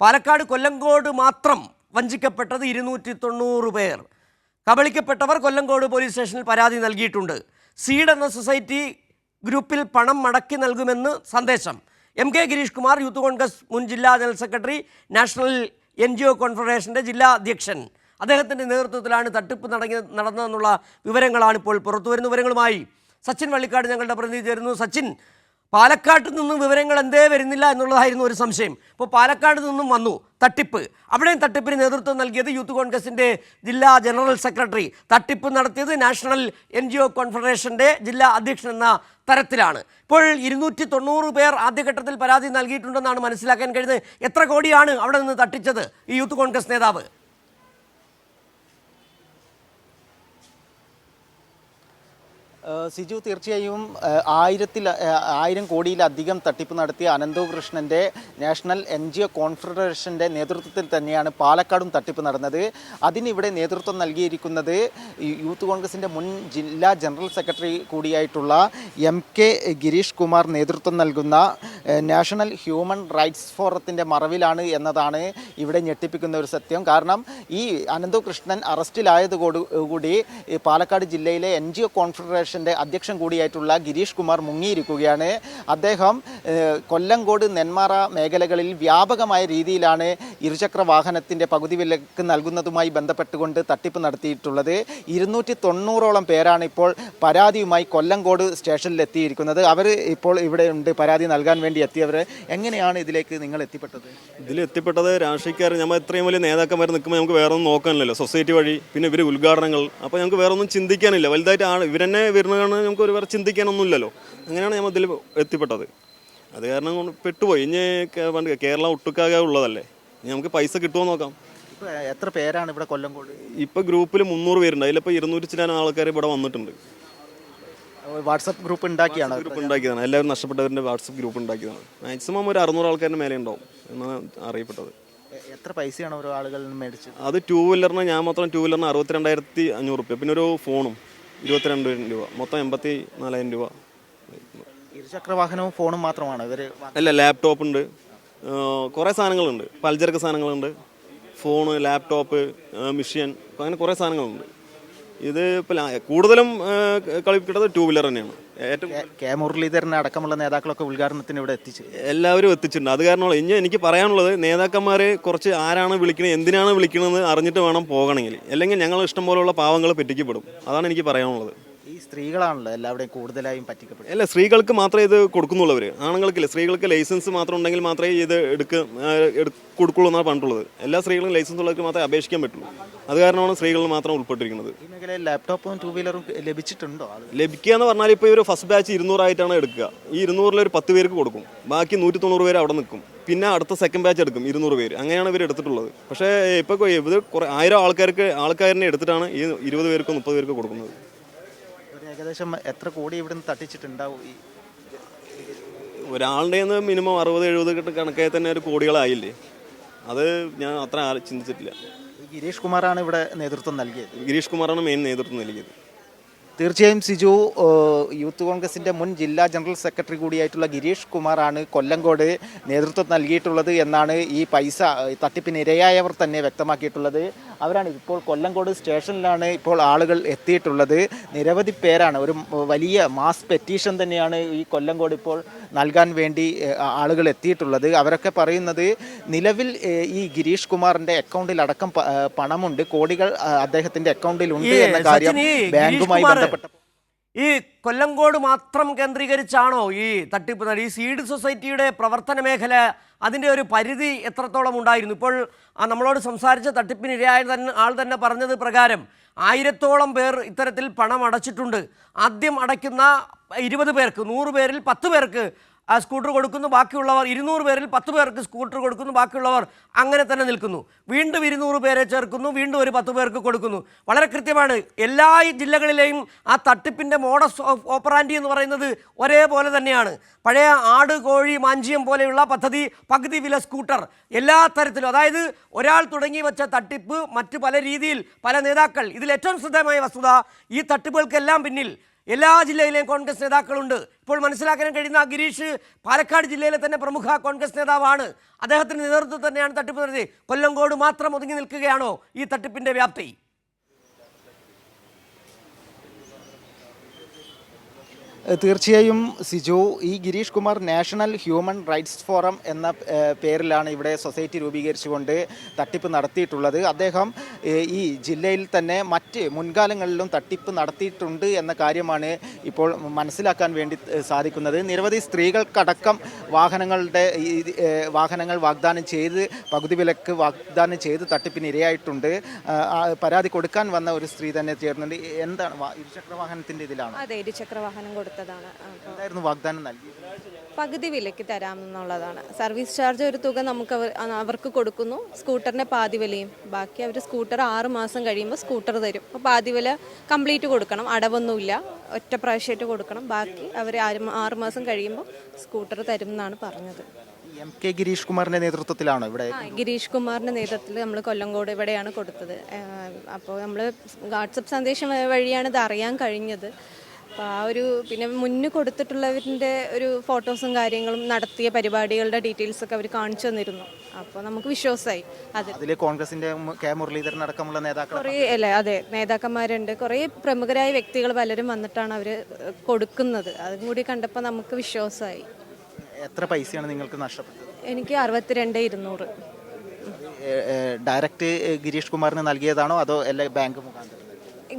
പാലക്കാട് കൊല്ലങ്കോട് മാത്രം വഞ്ചിക്കപ്പെട്ടത് ഇരുന്നൂറ്റി തൊണ്ണൂറ് പേർ. കബളിക്കപ്പെട്ടവർ കൊല്ലങ്കോട് പോലീസ് സ്റ്റേഷനിൽ പരാതി നൽകിയിട്ടുണ്ട്. സീഡ് എന്ന സൊസൈറ്റി ഗ്രൂപ്പിൽ പണം മടക്കി നൽകുമെന്ന് സന്ദേശം. M K Girish Kumar Youth Congress മുൻ ജില്ലാ general secretary national N G O കോൺഫെഡറേഷന്റെ ജില്ലാ അധ്യക്ഷൻ. അദ്ദേഹത്തിന്റെ നേതൃത്വത്തിലാണ് തട്ടിപ്പ് നടങ്ങി നടന്നതെന്നുള്ള വിവരങ്ങളാണ് ഇപ്പോൾ പുറത്തുവരുന്ന വിവരങ്ങളുമായി. സച്ചിൻ വള്ളിക്കാട് ഞങ്ങളുടെ പ്രതിനിധി ചേരുന്നു സച്ചിൻ പാലക്കാട്ട് നിന്നും വിവരങ്ങൾ എന്തേ വരുന്നില്ല എന്നുള്ളതായിരുന്നു ഒരു സംശയം. ഇപ്പോൾ പാലക്കാട് നിന്നും വന്നു. തട്ടിപ്പ്. അവിടെയും തട്ടിപ്പിന് നേതൃത്വം നൽകിയത് യൂത്ത് കോൺഗ്രസിന്റെ ജില്ലാ ജനറൽ സെക്രട്ടറി. തട്ടിപ്പ് നടത്തിയത് നാഷണൽ എൻ ജി ഒ കോൺഫെഡറേഷന്റെ ജില്ലാ അധ്യക്ഷൻ എന്ന തരത്തിലാണ്. ഇപ്പോൾ ഇരുന്നൂറ്റി തൊണ്ണൂറ് പേർ ആദ്യഘട്ടത്തിൽ പരാതി നൽകിയിട്ടുണ്ടെന്നാണ് മനസ്സിലാക്കാൻ കഴിയുന്നത്. എത്ര കോടിയാണ് അവിടെ നിന്ന് തട്ടിച്ചത് ഈ യൂത്ത് കോൺഗ്രസ് നേതാവ്? സിജു തീർച്ചയായും ആയിരത്തിൽ ആയിരം കോടിയിലധികം തട്ടിപ്പ് നടത്തിയ അനന്തു കൃഷ്ണന്റെ നാഷണൽ എൻ ജി ഒ കോൺഫെഡറേഷന്റെ നേതൃത്വത്തിൽ തന്നെയാണ് പാലക്കാടും തട്ടിപ്പ് നടന്നത്. അതിനിവിടെ നേതൃത്വം നൽകിയിരിക്കുന്നത് യൂത്ത് കോൺഗ്രസിന്റെ മുൻ ജില്ലാ ജനറൽ സെക്രട്ടറി കൂടിയായിട്ടുള്ള എം കെ ഗിരീഷ് കുമാർ നേതൃത്വം നൽകുന്ന നാഷണൽ ഹ്യൂമൻ റൈറ്റ്സ് ഫോറത്തിന്റെ മറവിലാണ് എന്നതാണ് ഇവിടെ ഞെട്ടിപ്പിക്കുന്ന ഒരു സത്യം. കാരണം ഈ അനന്തു കൃഷ്ണൻ അറസ്റ്റിലായതോടു കൂടി പാലക്കാട് ജില്ലയിലെ എൻ ജി ഒ കോൺഫെഡറേഷന്റെ അധ്യക്ഷൻ കൂടിയായിട്ടുള്ള ഗിരീഷ് കുമാർ മുങ്ങിയിരിക്കുകയാണ്. അദ്ദേഹം കൊല്ലങ്കോട് നെന്മാറ മേഖലകളിൽ വ്യാപകമായ രീതിയിലാണ് ഇരുചക്ര വാഹനത്തിന്റെ പകുതി വിലക്ക് നൽകുന്നതുമായി ബന്ധപ്പെട്ടുകൊണ്ട് തട്ടിപ്പ് നടത്തിയിട്ടുള്ളത്. ഇരുന്നൂറ്റി തൊണ്ണൂറോളം പേരാണ് ഇപ്പോൾ പരാതിയുമായി കൊല്ലങ്കോട് സ്റ്റേഷനിൽ എത്തിയിരിക്കുന്നത്. അവർ ഇപ്പോൾ ഇവിടെ ഉണ്ട്. പരാതി നൽകാൻ വേണ്ടി എത്തിയവർ എങ്ങനെയാണ് ഇതിലേക്ക് നിങ്ങൾ എത്തിപ്പെട്ടത്? ഇതിൽ എത്തിപ്പെട്ടത് രാഷ്ട്രീയക്കാർ നമ്മൾ ഇത്രയും വലിയ നേതാക്കന്മാർ നിൽക്കുമ്പോൾ നമുക്ക് വേറെ ഒന്നും നോക്കാനില്ലല്ലോ. സൊസൈറ്റി വഴി പിന്നെ ഇവർ ഉദ്ഘാടനങ്ങൾ. അപ്പോൾ ഞങ്ങൾക്ക് വേറെ ഒന്നും ചിന്തിക്കാനില്ല. വലുതായിട്ട് ആണ്. ഇവരെന്നെ വരുന്നതാണ് നമുക്ക് ഒരു വേറെ ചിന്തിക്കാനൊന്നുമില്ലല്ലോ. അങ്ങനെയാണ് നമ്മൾ ഇതിൽ എത്തിപ്പെട്ടത്. അത് കാരണം പെട്ടുപോയി. ഇനി പണ്ട് കേരളം ഒട്ടുക്കാകെ ഉള്ളതല്ലേ? ഇനി നമുക്ക് പൈസ കിട്ടുമോ നോക്കാം. എത്ര പേരാണ് ഇവിടെ കൊല്ലങ്കോട് ഇപ്പോൾ ഗ്രൂപ്പിൽ മുന്നൂറ് പേരുണ്ട്. അതിലിപ്പോൾ ഇരുന്നൂറ്റി ചില ആൾക്കാർ ഇവിടെ വന്നിട്ടുണ്ട്. WhatsApp group ഉണ്ടാക്കിയാണ്. ഗ്രൂപ്പ് ഉണ്ടാക്കിയതാണ്. എല്ലാവരും നഷ്ടപ്പെട്ടവരുടെ വാട്സപ്പ് ഗ്രൂപ്പ് ഉണ്ടാക്കിയതാണ്. മാക്സിമം ഒരു അറുന്നൂറ് ആൾക്കാരുടെ മേലെ ഉണ്ടാവും എന്നാണ് അറിയപ്പെട്ടത്. എത്ര പൈസയാണ് ഓരോ ആളുകളിൽ നിന്ന് മേടിച്ചത്? അത് ടൂ വീലറിന് ഞാൻ മാത്രം ടൂ വീലറിന് അറുപത്തിരണ്ടായിരത്തി അഞ്ഞൂറ് റുപ്യ. പിന്നെ ഒരു ഫോണും. ഇരുപത്തിരണ്ട് രൂപ. മൊത്തം എൺപത്തി നാലായിരം രൂപ. ഇരുചക്ര വാഹനവും ഫോണും മാത്രമാണ്? ഇവർ അല്ല ലാപ്ടോപ്പ് ഉണ്ട്. കുറേ സാധനങ്ങളുണ്ട്. പലചരക്ക് സാധനങ്ങളുണ്ട്. ഫോണ് ലാപ്ടോപ്പ് മിഷ്യൻ അങ്ങനെ കുറേ സാധനങ്ങളുണ്ട്. ഇത് ഇപ്പോൾ കൂടുതലും കളിക്കുന്നത് ടൂ വീലർ തന്നെയാണ്. ഏറ്റവും കെ മുരളീധരൻ അടക്കമുള്ള നേതാക്കളൊക്കെ ഉദ്ഘാടനത്തിന് ഇവിടെ എത്തിച്ചു. എല്ലാവരും എത്തിച്ചിട്ടുണ്ട്. അത് കാരണമാണ് ഇനി എനിക്ക് പറയാനുള്ളത് നേതാക്കന്മാരെ കുറച്ച് ആരാണ് വിളിക്കുന്നത് എന്തിനാണ് വിളിക്കുന്നത് അറിഞ്ഞിട്ട് വേണം പോകണമെങ്കിൽ. അല്ലെങ്കിൽ ഞങ്ങൾ ഇഷ്ടം പോലുള്ള പാവങ്ങൾ പറ്റിക്കപ്പെടും. അതാണ് എനിക്ക് പറയാനുള്ളത്. സ്ത്രീകളാണല്ലോ എല്ലാവരുടെയും കൂടുതലായും പറ്റിക്കപ്പെടും അല്ല സ്ത്രീകൾക്ക് മാത്രമേ ഇത് കൊടുക്കുന്നുള്ളവർ ആണുങ്ങൾക്കില്ല സ്ത്രീകൾക്ക് ലൈസൻസ് മാത്രം ഉണ്ടെങ്കിൽ മാത്രമേ ഇത് എടുക്ക കൊടുക്കുള്ളൂ എന്നാണ് പറഞ്ഞിട്ടുള്ളത് എല്ലാ സ്ത്രീകളും ലൈസൻസ് ഉള്ളവർക്ക് മാത്രമേ അപേക്ഷിക്കാൻ പറ്റുള്ളൂ. അത് കാരണമാണ് സ്ത്രീകൾ മാത്രം ഉൾപ്പെട്ടിരിക്കുന്നത്. ഈ മേഖലയിൽ ലാപ്ടോപ്പും ടൂ വീലറും ലഭിച്ചിട്ടുണ്ടോ ലഭിക്കുക എന്ന് പറഞ്ഞാൽ ഇപ്പോൾ ഒരു ഫസ്റ്റ് ബാച്ച് ഇരുന്നൂറായിട്ടാണ് എടുക്കുക. ഈ ഇരുന്നൂറിൽ ഒരു പത്ത് പേർക്ക് കൊടുക്കും. ബാക്കി നൂറ്റി തൊണ്ണൂറ് പേര് അവിടെ നിൽക്കും. പിന്നെ അടുത്ത സെക്കൻഡ് ബാച്ച് എടുക്കും ഇരുന്നൂറ് പേര്. അങ്ങനെയാണ് ഇവർ എടുത്തിട്ടുള്ളത്. പക്ഷേ ഇപ്പോൾ ഇത് കുറേ ആയിരം ആൾക്കാർക്ക് ആൾക്കാരനെ എടുത്തിട്ടാണ് ഈ ഇരുപത് പേർക്കോ മുപ്പത് പേർക്കോ കൊടുക്കുന്നത്. ഏകദേശം എത്ര കോടി ഇവിടെ നിന്ന് തട്ടിച്ചിട്ടുണ്ടാവും ഈ ഒരാളുടെ നിന്ന് മിനിമം അറുപത് എഴുപത് കിട്ട കണക്കായി തന്നെ ഒരു കോടികളായില്ലേ? അത് ഞാൻ അത്ര ചിന്തിച്ചിട്ടില്ല ഗിരീഷ് കുമാറാണ് ഇവിടെ നേതൃത്വം നൽകിയത്. ഗിരീഷ് കുമാറാണ് മെയിൻ നേതൃത്വം നൽകിയത്. തീർച്ചയായും സിജു യൂത്ത് കോൺഗ്രസിന്റെ മുൻ ജില്ലാ ജനറൽ സെക്രട്ടറി കൂടിയായിട്ടുള്ള ഗിരീഷ് കുമാറാണ് കൊല്ലങ്കോട് നേതൃത്വം നൽകിയിട്ടുള്ളത് എന്നാണ് ഈ പൈസ തട്ടിപ്പിനിരയായവർ തന്നെ വ്യക്തമാക്കിയിട്ടുള്ളത്. അവരാണ് ഇപ്പോൾ കൊല്ലങ്കോട് സ്റ്റേഷനിലാണ് ഇപ്പോൾ ആളുകൾ എത്തിയിട്ടുള്ളത്. നിരവധി പേരാണ് ഒരു വലിയ മാസ് പെറ്റീഷൻ തന്നെയാണ് ഈ കൊല്ലങ്കോട് ഇപ്പോൾ നൽകാൻ വേണ്ടി ആളുകൾ എത്തിയിട്ടുള്ളത്. അവരൊക്കെ പറയുന്നത് നിലവിൽ ഈ ഗിരീഷ് കുമാറിന്റെ അക്കൗണ്ടിൽ അടക്കം പണമുണ്ട്. കോടികൾ അദ്ദേഹത്തിന്റെ അക്കൗണ്ടിൽ ഉണ്ട് എന്ന കാര്യം ബാങ്കുമായി ബന്ധപ്പെട്ട ഈ കൊല്ലങ്കോട് മാത്രം കേന്ദ്രീകരിച്ചാണോ ഈ തട്ടിപ്പ് ഈ സീഡ് സൊസൈറ്റിയുടെ പ്രവർത്തന മേഖല അതിന്റെ ഒരു പരിധി എത്രത്തോളം ഉണ്ടായിരുന്നു? ഇപ്പോൾ നമ്മളോട് സംസാരിച്ച തട്ടിപ്പിനിരയായ തന്നെ ആൾ തന്നെ പറഞ്ഞത് പ്രകാരം ആയിരത്തോളം പേർ ഇത്തരത്തിൽ പണം അടച്ചിട്ടുണ്ട്. ആദ്യം അടയ്ക്കുന്ന ഇരുപത് പേർക്ക് നൂറ് പേരിൽ പത്ത് പേർക്ക് ആ സ്കൂട്ടർ കൊടുക്കുന്നു ബാക്കിയുള്ളവർ ഇരുന്നൂറ് പേരിൽ പത്ത് പേർക്ക് സ്കൂട്ടർ കൊടുക്കുന്നു ബാക്കിയുള്ളവർ അങ്ങനെ തന്നെ നിൽക്കുന്നു. വീണ്ടും ഇരുന്നൂറ് പേരെ ചേർക്കുന്നു വീണ്ടും ഒരു പത്ത് പേർക്ക് കൊടുക്കുന്നു. വളരെ കൃത്യമാണ്. എല്ലാ ജില്ലകളിലെയും ആ തട്ടിപ്പിന്റെ മോഡസ് ഓപ്പറാൻഡി എന്ന് പറയുന്നത് ഒരേപോലെ തന്നെയാണ്. പഴയ ആട് കോഴി മാഞ്ചിയം പോലെയുള്ള പദ്ധതി പകുതി വില സ്കൂട്ടർ എല്ലാ തരത്തിലും. അതായത് ഒരാൾ തുടങ്ങി വെച്ച തട്ടിപ്പ് മറ്റ് പല രീതിയിൽ പല നേതാക്കൾ. ഇതിൽ ഏറ്റവും ശ്രദ്ധേയമായ വസ്തുത ഈ തട്ടിപ്പുകൾക്കെല്ലാം പിന്നിൽ എല്ലാ ജില്ലയിലെയും കോൺഗ്രസ് നേതാക്കളുണ്ട്. ഇപ്പോൾ മനസ്സിലാക്കാൻ കഴിയുന്ന ഗിരീഷ് പാലക്കാട് ജില്ലയിലെ തന്നെ പ്രമുഖ കോൺഗ്രസ് നേതാവാണ്. അദ്ദേഹത്തിന്റെ നേതൃത്വം തന്നെയാണ് തട്ടിപ്പ് നടത്തി കൊല്ലങ്കോട് മാത്രം ഒതുങ്ങി നിൽക്കുകയാണോ ഈ തട്ടിപ്പിന്റെ വ്യാപ്തി? തീർച്ചയായും സിജു ഈ Girish Kumar national human rights forum എന്ന പേരിലാണ് ഇവിടെ സൊസൈറ്റി രൂപീകരിച്ചുകൊണ്ട് തട്ടിപ്പ് നടത്തിയിട്ടുള്ളത്. അദ്ദേഹം ഈ ജില്ലയിൽ തന്നെ മറ്റ് മുൻകാലങ്ങളിലും തട്ടിപ്പ് നടത്തിയിട്ടുണ്ട് എന്ന കാര്യമാണ് ഇപ്പോൾ മനസ്സിലാക്കാൻ വേണ്ടി സാധിക്കുന്നത്. നിരവധി സ്ത്രീകൾക്കടക്കം വാഹനങ്ങളുടെ വാഹനങ്ങൾ വാഗ്ദാനം ചെയ്ത് പകുതി വിലക്ക് വാഗ്ദാനം ചെയ്ത് തട്ടിപ്പിന് ഇരയായിട്ടുണ്ട് പരാതി കൊടുക്കാൻ വന്ന ഒരു സ്ത്രീ തന്നെ ചേർന്നുണ്ട് എന്താണ് ഇരുചക്രവാഹനത്തിന്റെ ഇരുചക്ര വാഹനത്തിന്റെ ഇതിലാണ്? അതെ ഇരുചക്ര വാഹനം കൊടുത്തതാണ്. അപ്പോൾ എന്തായിരുന്നു വാഗ്ദാനം നൽകിയത്? പകുതി വിലയ്ക്ക് തരാമെന്നുള്ളതാണ്. സർവീസ് ചാർജ് ഒരു തുക നമുക്ക് അവർ- അവർക്ക് കൊടുക്കുന്നു. സ്കൂട്ടറിന്റെ പാതി വിലയും. ബാക്കി അവർ സ്കൂട്ടർ ആറ് മാസം കഴിയുമ്പോൾ സ്കൂട്ടർ തരും. അപ്പോൾ പാതി വില കംപ്ലീറ്റ് കൊടുക്കണം. അടവൊന്നുമില്ല. ഒറ്റ പ്രാവശ്യമായിട്ട് കൊടുക്കണം. ബാക്കി അവർ ആറ് മാ- ആറ് മാസം കഴിയുമ്പോൾ സ്കൂട്ടർ തരും എന്നാണ് പറഞ്ഞത്. എം കെ ഗിരീഷ് കുമാറിന്റെ നേതൃത്വത്തിലാണോ ഇവിടെ ആ ഗിരീഷ് കുമാറിന്റെ നേതൃത്വത്തിൽ നമ്മൾ കൊല്ലങ്കോട് ഇവിടെയാണ് കൊടുത്തത്. അപ്പോൾ നമ്മൾ വാട്സപ്പ് സന്ദേശം വഴിയാണ് ഇത് അറിയാൻ കഴിഞ്ഞത്. അപ്പോൾ ആ ഒരു പിന്നെ മുന്നേ കൊടുത്തിട്ടുള്ളവരിന്റെ ഒരു ഫോട്ടോസും കാര്യങ്ങളും നടത്തിയ പരിപാടികളുടെ ഡീറ്റെയിൽസ് ഒക്കെ അവർ കാണിച്ചു തന്നിരുന്നു. അപ്പോൾ നമുക്ക് വിശ്വാസമായി അത് അതിൽ കോൺഗ്രസിന്റെ കെ മുരളീധരൻ അടക്കമുള്ള നേതാക്കൾ കുറേ അല്ലേ അതെ നേതാക്കന്മാരുണ്ട്. കുറേ പ്രമുഖരായ വ്യക്തികൾ പലരും വന്നിട്ടാണ് അവർ കൊടുക്കുന്നത്. അതും കൂടി കണ്ടപ്പോൾ നമുക്ക് വിശ്വാസമായി എത്ര പൈസയാണ് നിങ്ങൾക്ക് നഷ്ടപ്പെട്ടത്? എനിക്ക് അറുപത്തിരണ്ട് ഇരുന്നൂറ്. ഡയറക്റ്റ് ഗിരീഷ് കുമാറിന് നൽകിയതാണോ അതോ എല്ലാ ബാങ്ക് മുഖാന്തരം?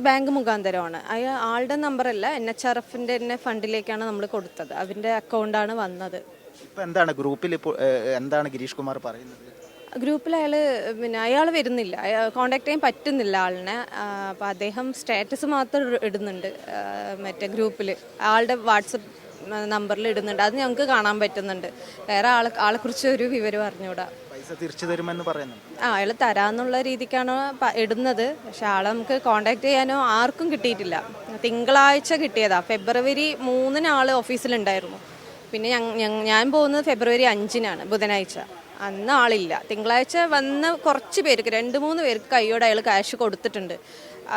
ബാങ്ക് മുഖാന്തരമാണ്. അയാൾ ആളുടെ നമ്പറല്ല എൻ എച്ച് ആർ എഫിന്റെ തന്നെ ഫണ്ടിലേക്കാണ് നമ്മൾ കൊടുത്തത്. അവന്റെ അക്കൗണ്ടാണ് വന്നത്. ഇപ്പൊ എന്താണ് ഗ്രൂപ്പിൽ ഇപ്പോൾ എന്താണ് ഗിരീഷ് കുമാർ പറയുന്നത്? ഗ്രൂപ്പിൽ അയാൾ പിന്നെ അയാൾ വരുന്നില്ല. കോണ്ടാക്ട് ചെയ്യാൻ പറ്റുന്നില്ല ആളിനെ. അപ്പോൾ അദ്ദേഹം സ്റ്റാറ്റസ് മാത്രം ഇടുന്നുണ്ട്. മറ്റേ ഗ്രൂപ്പിൽ ആളുടെ വാട്സപ്പ് നമ്പറിൽ ഇടുന്നുണ്ട്. അത് ഞങ്ങൾക്ക് കാണാൻ പറ്റുന്നുണ്ട്. വേറെ ആളെ ആളെക്കുറിച്ച് ഒരു വിവരം അറിഞ്ഞൂടാ. തിരിച്ചു തരുമെന്ന് പറയുന്നു ആ അയാൾ തരാന്നുള്ള രീതിക്കാണ് ഇടുന്നത്. പക്ഷെ ആളെ നമുക്ക് കോണ്ടാക്ട് ചെയ്യാനോ ആർക്കും കിട്ടിയിട്ടില്ല. തിങ്കളാഴ്ച കിട്ടിയതാ. ഫെബ്രുവരി മൂന്നിന് ആൾ ഓഫീസിലുണ്ടായിരുന്നു. പിന്നെ ഞങ്ങ- ഞാൻ പോകുന്നത് ഫെബ്രുവരി അഞ്ചിനാണ് ബുധനാഴ്ച. അന്ന് ആളില്ല. തിങ്കളാഴ്ച വന്ന കുറച്ച് പേർക്ക് രണ്ട് മൂന്ന് പേർക്ക് കൈയോടെ അയാൾ ക്യാഷ് കൊടുത്തിട്ടുണ്ട്.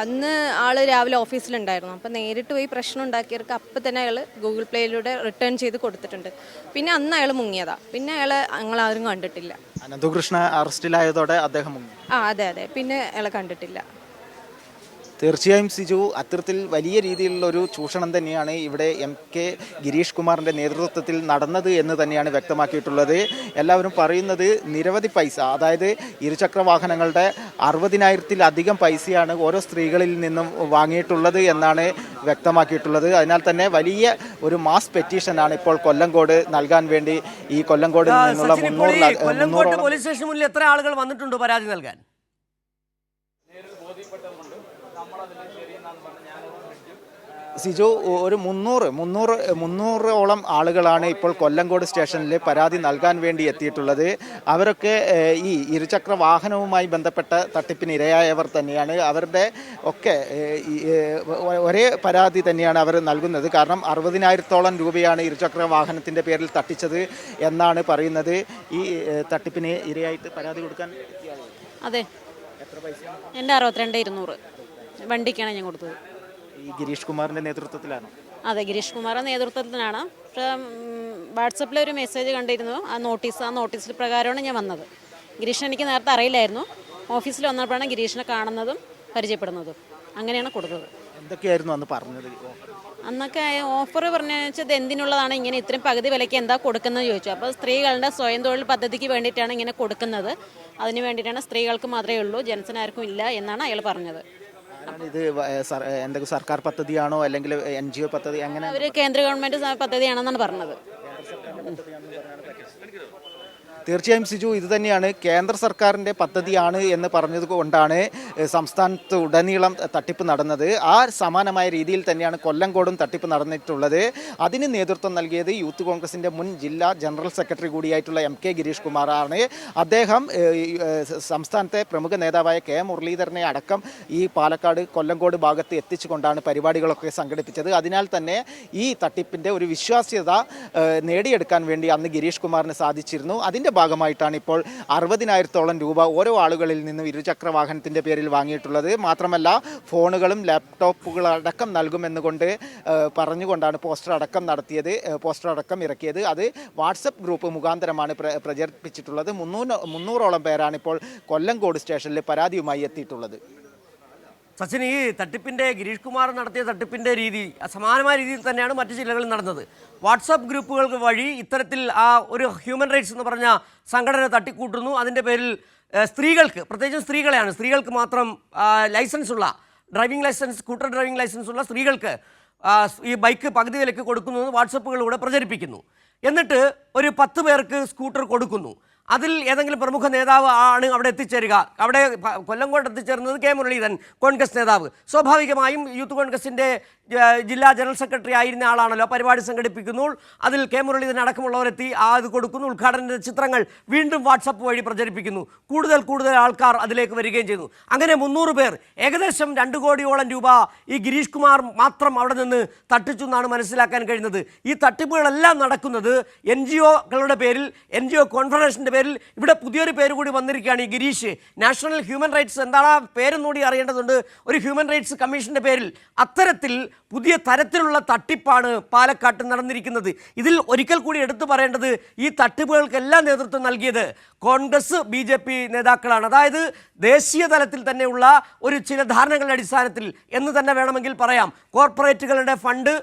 അന്ന് ആൾ രാവിലെ ഓഫീസിലുണ്ടായിരുന്നു. അപ്പം നേരിട്ട് പോയി പ്രശ്നം ഉണ്ടാക്കിയവർക്ക് അപ്പം തന്നെ അയാൾ ഗൂഗിൾ പ്ലേയിലൂടെ റിട്ടേൺ ചെയ്ത് കൊടുത്തിട്ടുണ്ട്. പിന്നെ അന്ന് അയാൾ മുങ്ങിയതാ. പിന്നെ അയാളെ ആരും കണ്ടിട്ടില്ല. അനന്തകൃഷ്ണ അറസ്റ്റിലായതോടെ അദ്ദേഹം മുങ്ങി. ആ അതെ അതെ. പിന്നെ അയാളെ കണ്ടിട്ടില്ല. തീർച്ചയായും സിജു അത്തരത്തിൽ വലിയ രീതിയിലുള്ള ഒരു ചൂഷണം തന്നെയാണ് ഇവിടെ എം കെ ഗിരീഷ് കുമാറിന്റെ നേതൃത്വത്തിൽ നടന്നത് എന്ന് തന്നെയാണ് വ്യക്തമാക്കിയിട്ടുള്ളത്. എല്ലാവരും പറയുന്നത് നിരവധി പൈസ അതായത് ഇരുചക്ര വാഹനങ്ങളുടെ അറുപതിനായിരത്തിലധികം പൈസയാണ് ഓരോ സ്ത്രീകളിൽ നിന്നും വാങ്ങിയിട്ടുള്ളത് എന്നാണ് വ്യക്തമാക്കിയിട്ടുള്ളത്. അതിനാൽ തന്നെ വലിയ ഒരു മാസ് പെറ്റീഷനാണ് ഇപ്പോൾ കൊല്ലംകോട് നൽകാൻ വേണ്ടി ഈ കൊല്ലംകോട് നിന്നുള്ള മുന്നൂറ് പോലീസ് സ്റ്റേഷൻ മുന്നിൽ എത്ര ആളുകൾ വന്നിട്ടുണ്ട് പരാതി നൽകാൻ? സിജു ഒരു മുന്നൂറ് മുന്നൂറ് മുന്നൂറോളം ആളുകളാണ് ഇപ്പോൾ കൊല്ലങ്കോട് സ്റ്റേഷനിൽ പരാതി നൽകാൻ വേണ്ടി എത്തിയിട്ടുള്ളത്. അവരൊക്കെ ഈ ഇരുചക്ര വാഹനവുമായി ബന്ധപ്പെട്ട തട്ടിപ്പിന് ഇരയായവർ തന്നെയാണ്. അവരുടെ ഒക്കെ ഒരേ പരാതി തന്നെയാണ് അവർ നൽകുന്നത്. കാരണം അറുപതിനായിരത്തോളം രൂപയാണ് ഇരുചക്ര വാഹനത്തിന്റെ പേരിൽ തട്ടിച്ചത് എന്നാണ് പറയുന്നത്. ഈ തട്ടിപ്പിന് ഇരയായിട്ട് പരാതി കൊടുക്കാൻ അതെ. എത്ര അതെ എന്റെ അറുപത്തിരണ്ട് ഇരുന്നൂറ്. വണ്ടിക്കാണ് ഞാൻ കൊടുത്തത്. ഈ ഗിരീഷ് കുമാറിന്റെ നേതൃത്വത്തിലാണ്. അതെ ഗിരീഷ് കുമാറിന്റെ നേതൃത്വത്തിലാണ്. പക്ഷേ വാട്സപ്പിൽ ഒരു മെസ്സേജ് കണ്ടിരുന്നു. ആ നോട്ടീസ് ആ നോട്ടീസിൽ പ്രകാരമാണ് ഞാൻ വന്നത്. ഗിരീഷിനെ എനിക്ക് നേരത്തെ അറിയില്ലായിരുന്നു. ഓഫീസിൽ വന്നപ്പോഴാണ് ഗിരീഷിനെ കാണുന്നതും പരിചയപ്പെടുന്നതും. അങ്ങനെയാണ് കൊടുത്തത്. എന്തൊക്കെയായിരുന്നു അന്ന് പറഞ്ഞത്? അന്നൊക്കെ ഓഫർ പറഞ്ഞു വെച്ചാൽ ഇത് എന്തിനുള്ളതാണ്? ഇങ്ങനെ ഇത്രയും പകുതി വിലയ്ക്ക് എന്താ കൊടുക്കുന്നത് ചോദിച്ചു. അപ്പോൾ സ്ത്രീകളുടെ സ്വയം തൊഴിൽ പദ്ധതിക്ക് വേണ്ടിയിട്ടാണ് ഇങ്ങനെ കൊടുക്കുന്നത്. അതിന് വേണ്ടിയിട്ടാണ് സ്ത്രീകൾക്ക് മാത്രമേ ഉള്ളൂ ജെൻസിനാർക്കും ആർക്കും ഇല്ല എന്നാണ് അയാൾ പറഞ്ഞത്. ഇത്? എന്തൊക്കെ സർക്കാർ പദ്ധതിയാണോ? അല്ലെങ്കിൽ എൻ ജി ഒ പദ്ധതി അങ്ങനെ കേന്ദ്ര ഗവൺമെന്റ് പദ്ധതിയാണെന്നാണ് പറഞ്ഞത്. തീർച്ചയായും സിജു ഇത് തന്നെയാണ് കേന്ദ്ര സർക്കാരിന്റെ പദ്ധതിയാണ് എന്ന് പറഞ്ഞത് കൊണ്ടാണ് സംസ്ഥാനത്ത് ഉടനീളം തട്ടിപ്പ് നടന്നത്. ആ സമാനമായ രീതിയിൽ തന്നെയാണ് കൊല്ലംകോടും തട്ടിപ്പ് നടന്നിട്ടുള്ളത്. അതിന് നേതൃത്വം നൽകിയത് യൂത്ത് കോൺഗ്രസിന്റെ മുൻ ജില്ലാ ജനറൽ സെക്രട്ടറി കൂടിയായിട്ടുള്ള എം കെ ഗിരീഷ് കുമാറാണ്. അദ്ദേഹം സംസ്ഥാനത്തെ പ്രമുഖ നേതാവായ കെ മുരളീധരനെ അടക്കം ഈ പാലക്കാട് കൊല്ലംകോട് ഭാഗത്ത് എത്തിച്ചുകൊണ്ടാണ് പരിപാടികളൊക്കെ സംഘടിപ്പിച്ചത്. അതിനാൽ തന്നെ ഈ തട്ടിപ്പിന്റെ ഒരു വിശ്വാസ്യത നേടിയെടുക്കാൻ വേണ്ടി അന്ന് ഗിരീഷ് കുമാറിന് സാധിച്ചിരുന്നു. അതിന്റെ ഭാഗമായിട്ടാണ് ഇപ്പോൾ അറുപതിനായിരത്തോളം രൂപ ഓരോ ആളുകളിൽ നിന്നും ഇരുചക്ര വാഹനത്തിന്റെ പേരിൽ വാങ്ങിയിട്ടുള്ളത്. മാത്രമല്ല ഫോണുകളും ലാപ്ടോപ്പുകളടക്കം നൽകുമെന്നുകൊണ്ട് പറഞ്ഞുകൊണ്ടാണ് പോസ്റ്റർ അടക്കം നടത്തിയത് പോസ്റ്റർ അടക്കം ഇറക്കിയത്. അത് വാട്സപ്പ് ഗ്രൂപ്പ് മുഖാന്തരമാണ് പ്ര- പ്രചരിപ്പിച്ചിട്ടുള്ളത്. മുന്നൂറ് മുന്നൂറോളം പേരാണ് ഇപ്പോൾ കൊല്ലംകോട് സ്റ്റേഷനിൽ പരാതിയുമായി എത്തിയിട്ടുള്ളത്. സച്ചിൻ ഈ തട്ടിപ്പിന്റെ ഗിരീഷ് കുമാർ നടത്തിയ തട്ടിപ്പിന്റെ രീതി സമാനമായ രീതിയിൽ തന്നെയാണ് മറ്റു ജില്ലകളിൽ നടന്നത്. വാട്സാപ്പ് ഗ്രൂപ്പുകൾക്ക് വഴി ഇത്തരത്തിൽ ആ ഒരു ഹ്യൂമൻ റൈറ്റ്സ് എന്ന് പറഞ്ഞ സംഘടന തട്ടിക്കൂട്ടുന്നു. അതിന്റെ പേരിൽ സ്ത്രീകൾക്ക് പ്രത്യേകിച്ചും സ്ത്രീകളെയാണ് സ്ത്രീകൾക്ക് മാത്രം ലൈസൻസ് ഉള്ള driving licence scooter driving licence ഉള്ള സ്ത്രീകൾക്ക് ഈ ബൈക്ക് പകുതി വിലക്ക് കൊടുക്കുന്നു വാട്സപ്പുകളിലൂടെ പ്രചരിപ്പിക്കുന്നു. എന്നിട്ട് ഒരു പത്ത് പേർക്ക് സ്കൂട്ടർ കൊടുക്കുന്നു. അതിൽ ഏതെങ്കിലും പ്രമുഖ നേതാവ് ആണ് അവിടെ എത്തിച്ചേരുക. അവിടെ കൊല്ലം കൊല്ലങ്കോട്ട് എത്തിച്ചേർന്നത് കെ മുരളീധരൻ കോൺഗ്രസ് നേതാവ്. സ്വാഭാവികമായും യൂത്ത് കോൺഗ്രസിന്റെ ജില്ലാ ജനറൽ സെക്രട്ടറി ആയിരുന്ന ആളാണല്ലോ പരിപാടി സംഘടിപ്പിക്കുന്നു അതിൽ കെ മുരളീധരൻ അടക്കമുള്ളവരെത്തി ആ അത് കൊടുക്കുന്നു. ഉദ്ഘാടന ചിത്രങ്ങൾ വീണ്ടും വാട്സപ്പ് വഴി പ്രചരിപ്പിക്കുന്നു. കൂടുതൽ കൂടുതൽ ആൾക്കാർ അതിലേക്ക് വരികയും ചെയ്യുന്നു അങ്ങനെ മുന്നൂറ് പേർ ഏകദേശം രണ്ട് കോടിയോളം രൂപ ഈ ഗിരീഷ് കുമാർ മാത്രം അവിടെ നിന്ന് തട്ടിച്ചു എന്നാണ് മനസ്സിലാക്കാൻ കഴിയുന്നത്. ഈ തട്ടിപ്പുകളെല്ലാം നടക്കുന്നത് എൻ ജി ഒകളുടെ പേരിൽ എൻ ജി ഒ കോൺഫെഡറേഷന്റെ പേരിൽ ഇവിടെ പുതിയൊരു പേര് കൂടി വന്നിരിക്കുകയാണ് ഈ ഗിരീഷ്. നാഷണൽ ഹ്യൂമൻ റൈറ്റ്സ് എന്താണ് ആ കൂടി അറിയേണ്ടതുണ്ട്? ഒരു ഹ്യൂമൻ റൈറ്റ്സ് കമ്മീഷന്റെ പേരിൽ അത്തരത്തിൽ പുതിയ തരത്തിലുള്ള തട്ടിപ്പാണ് പാലക്കാട്ട് നടന്നിരിക്കുന്നത്. ഇതിൽ ഒരിക്കൽ കൂടി എടുത്തു പറയേണ്ടത് ഈ തട്ടിപ്പുകൾക്കെല്ലാം നേതൃത്വം നൽകിയത് കോൺഗ്രസ് ബി ജെ പി നേതാക്കളാണ്. അതായത് ദേശീയ തലത്തിൽ തന്നെയുള്ള ഒരു ചില ധാരണകളുടെ അടിസ്ഥാനത്തിൽ എന്ന് തന്നെ വേണമെങ്കിൽ പറയാം. കോർപ്പറേറ്റുകളുടെ ഫണ്ട്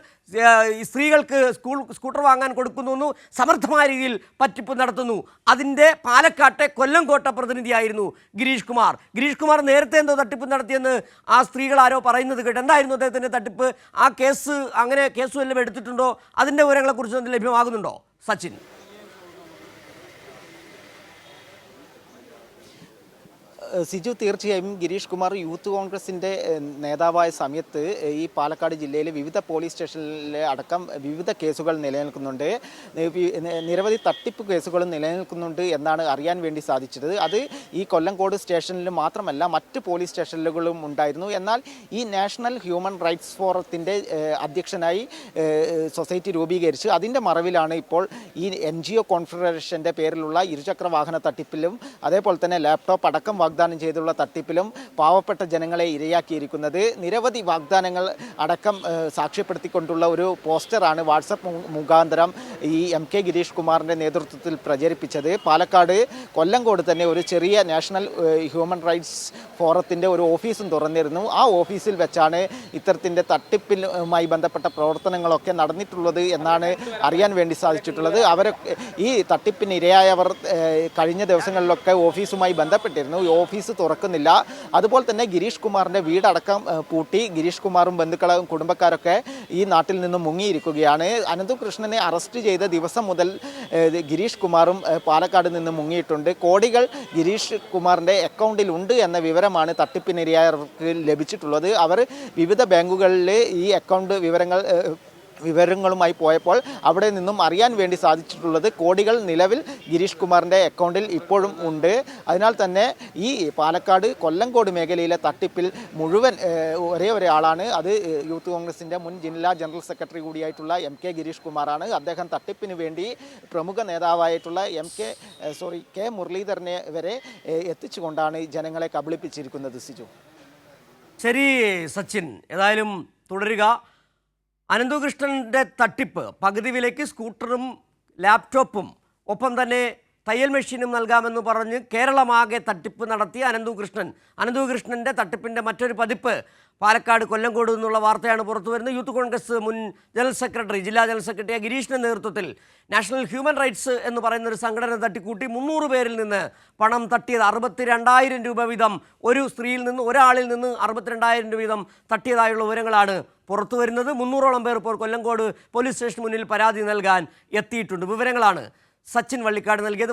സ്ത്രീകൾക്ക് സ്കൂൾ സ്കൂട്ടർ വാങ്ങാൻ കൊടുക്കുന്നു സമർത്ഥമായ രീതിയിൽ പറ്റിപ്പ് നടത്തുന്നു. അതിന്റെ പാലക്കാട്ടെ കൊല്ലംകോട്ട പ്രതിനിധിയായിരുന്നു ഗിരീഷ് കുമാർ. ഗിരീഷ് കുമാർ നേരത്തെ എന്തോ തട്ടിപ്പ് നടത്തിയെന്ന് ആ സ്ത്രീകൾ ആരോ പറയുന്നത് കേട്ട് എന്തായിരുന്നു അദ്ദേഹത്തിന്റെ തട്ടിപ്പ്? ആ കേസ് അങ്ങനെ കേസ് വല്ലതും എടുത്തിട്ടുണ്ടോ? അതിന്റെ വിവരങ്ങളെക്കുറിച്ച് ലഭ്യമാകുന്നുണ്ടോ? സച്ചിൻ. സിജു തീർച്ചയായും ഗിരീഷ് കുമാർ യൂത്ത് കോൺഗ്രസിന്റെ നേതാവായ സമയത്ത് ഈ പാലക്കാട് ജില്ലയിലെ വിവിധ പോലീസ് സ്റ്റേഷനിലെ അടക്കം വിവിധ കേസുകൾ നിലനിൽക്കുന്നുണ്ട്. നിരവധി തട്ടിപ്പ് കേസുകളും നിലനിൽക്കുന്നുണ്ട് എന്നാണ് അറിയാൻ വേണ്ടി സാധിച്ചത്. അത് ഈ കൊല്ലംകോട് സ്റ്റേഷനിൽ മാത്രമല്ല മറ്റ് പോലീസ് സ്റ്റേഷനുകളും ഉണ്ടായിരുന്നു. എന്നാൽ ഈ നാഷണൽ ഹ്യൂമൻ റൈറ്റ്സ് ഫോറത്തിന്റെ അധ്യക്ഷനായി സൊസൈറ്റി രൂപീകരിച്ച് അതിന്റെ മറവിലാണ് ഇപ്പോൾ ഈ എൻ ജി ഒ കോൺഫെഡറേഷന്റെ പേരിലുള്ള ഇരുചക്ര വാഹന തട്ടിപ്പിലും അതേപോലെ തന്നെ ലാപ്ടോപ്പ് അടക്കം വാഗ്ദാനം ചെയ്തുള്ള തട്ടിപ്പിലും പാവപ്പെട്ട ജനങ്ങളെ ഇരയാക്കിയിരിക്കുന്നത്. നിരവധി വാഗ്ദാനങ്ങൾ അടക്കം സാക്ഷ്യപ്പെടുത്തിക്കൊണ്ടുള്ള ഒരു പോസ്റ്ററാണ് വാട്സപ്പ് മുഖാന്തരം ഈ എം കെ ഗിരീഷ് കുമാറിന്റെ നേതൃത്വത്തിൽ പ്രചരിപ്പിച്ചത്. പാലക്കാട് കൊല്ലങ്കോട് തന്നെ ഒരു ചെറിയ നാഷണൽ ഹ്യൂമൻ റൈറ്റ്സ് ഫോറത്തിന്റെ ഒരു ഓഫീസും തുറന്നിരുന്നു. ആ ഓഫീസിൽ വെച്ചാണ് ഇത്തരത്തിന്റെ തട്ടിപ്പിലുമായി ബന്ധപ്പെട്ട പ്രവർത്തനങ്ങളൊക്കെ നടന്നിട്ടുള്ളത് എന്നാണ് അറിയാൻ വേണ്ടി സാധിച്ചിട്ടുള്ളത്. അവരൊക്കെ ഈ തട്ടിപ്പിന് ഇരയായവർ കഴിഞ്ഞ ദിവസങ്ങളിലൊക്കെ ഓഫീസുമായി ബന്ധപ്പെട്ടിരുന്നു. ഓഫീസ് തുറക്കുന്നില്ല. അതുപോലെ തന്നെ ഗിരീഷ് കുമാറിന്റെ വീടടക്കം പൂട്ടി. ഗിരീഷ് കുമാറും ബന്ധുക്കളും കുടുംബക്കാരൊക്കെ ഈ നാട്ടിൽ നിന്നും മുങ്ങിയിരിക്കുകയാണ്. അനന്തകൃഷ്ണനെ അറസ്റ്റ് ചെയ്ത ദിവസം മുതൽ ഗിരീഷ് കുമാറും പാലക്കാട് നിന്ന് മുങ്ങിയിട്ടുണ്ട്. കോടികൾ ഗിരീഷ് കുമാറിന്റെ അക്കൗണ്ടിൽ ഉണ്ട് എന്ന വിവരമാണ് തട്ടിപ്പിനിരയായവർക്ക് ലഭിച്ചിട്ടുള്ളത്. അവർ വിവിധ ബാങ്കുകളിൽ ഈ അക്കൗണ്ട് വിവരങ്ങൾ വിവരങ്ങളുമായി പോയപ്പോൾ അവിടെ നിന്നും അറിയാൻ വേണ്ടി സാധിച്ചിട്ടുള്ളത് കോടികൾ നിലവിൽ ഗിരീഷ് കുമാറിന്റെ അക്കൗണ്ടിൽ ഇപ്പോഴും ഉണ്ട്. അതിനാൽ തന്നെ ഈ പാലക്കാട് കൊല്ലംകോട് മേഖലയിലെ തട്ടിപ്പിൽ മുഴുവൻ ഒരേ ഒരാളാണ്. അത് യൂത്ത് കോൺഗ്രസിന്റെ മുൻ ജില്ലാ ജനറൽ സെക്രട്ടറി കൂടിയായിട്ടുള്ള എം കെ ഗിരീഷ് കുമാറാണ്. അദ്ദേഹം തട്ടിപ്പിന് വേണ്ടി പ്രമുഖ നേതാവായിട്ടുള്ള എം കെ സോറി കെ മുരളീധരനെ വരെ എത്തിച്ചുകൊണ്ടാണ് ജനങ്ങളെ കബളിപ്പിച്ചിരിക്കുന്നത് സിജു. ശരി സച്ചിൻ ഏതായാലും തുടരുക. അനന്തകൃഷ്ണന്റെ തട്ടിപ്പ് പകുതി വിലയ്ക്ക് സ്കൂട്ടറും ലാപ്ടോപ്പും. ഒപ്പം തന്നെ തയ്യൽ മെഷീനും നൽകാമെന്ന് പറഞ്ഞ് കേരളമാകെ തട്ടിപ്പ് നടത്തിയ അനന്തുകൃഷ്ണൻ. അനന്തുകൃഷ്ണന്റെ തട്ടിപ്പിന്റെ മറ്റൊരു പതിപ്പ് പാലക്കാട് കൊല്ലംകോട് എന്നുള്ള വാർത്തയാണ് പുറത്തു വരുന്നത് യൂത്ത് കോൺഗ്രസ് മുൻ ജനറൽ സെക്രട്ടറി ജില്ലാ ജനറൽ സെക്രട്ടറി ഗിരീഷിന്റെ നേതൃത്വത്തിൽ നാഷണൽ ഹ്യൂമൻ റൈറ്റ്സ് എന്ന് പറയുന്ന ഒരു സംഘടന തട്ടിക്കൂട്ടി മുന്നൂറ് പേരിൽ നിന്ന് പണം തട്ടിയത് അറുപത്തിരണ്ടായിരം രൂപ വീതം. ഒരു സ്ത്രീയിൽ നിന്ന് ഒരാളിൽ നിന്ന് അറുപത്തിരണ്ടായിരം രൂപ വീതം തട്ടിയതായുള്ള വിവരങ്ങളാണ് പുറത്തു വരുന്നത് മുന്നൂറോളം പേർ ഇപ്പോൾ കൊല്ലംകോട് പോലീസ് സ്റ്റേഷന് മുന്നിൽ പരാതി നൽകാൻ എത്തിയിട്ടുണ്ട്. വിവരങ്ങളാണ് സച്ചിൻ വള്ളിക്കാട് നൽകിയത്.